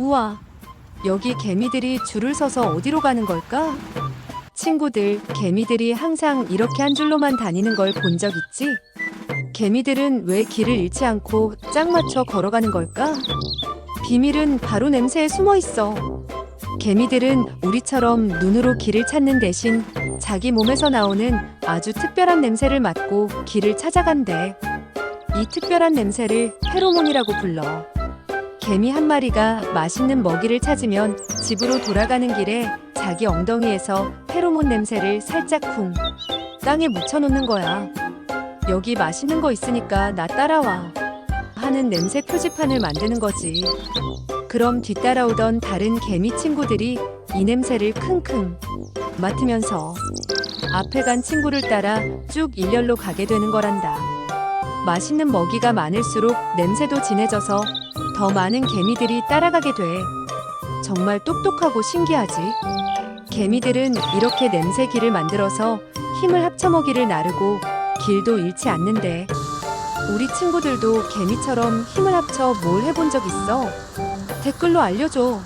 우와, 여기 개미들이 줄을 서서 어디로 가는 걸까? 친구들, 개미들이 항상 이렇게 한 줄로만 다니는 걸 본 적 있지? 개미들은 왜 길을 잃지 않고 짝 맞춰 걸어가는 걸까? 비밀은 바로 냄새에 숨어 있어. 개미들은 우리처럼 눈으로 길을 찾는 대신 자기 몸에서 나오는 아주 특별한 냄새를 맡고 길을 찾아간대. 이 특별한 냄새를 페로몬이라고 불러. 개미 한 마리가 맛있는 먹이를 찾으면 집으로 돌아가는 길에 자기 엉덩이에서 페로몬 냄새를 살짝 쿵 땅에 묻혀놓는 거야. 여기 맛있는 거 있으니까 나 따라와. 하는 냄새 표지판을 만드는 거지. 그럼 뒤따라오던 다른 개미 친구들이 이 냄새를 킁킁 맡으면서 앞에 간 친구를 따라 쭉 일렬로 가게 되는 거란다. 맛있는 먹이가 많을수록 냄새도 진해져서 더 많은 개미들이 따라가게 돼. 정말 똑똑하고 신기하지? 개미들은 이렇게 냄새 길을 만들어서 힘을 합쳐 먹이를 나르고 길도 잃지 않는데 우리 친구들도 개미처럼 힘을 합쳐 뭘 해본 적 있어? 댓글로 알려줘.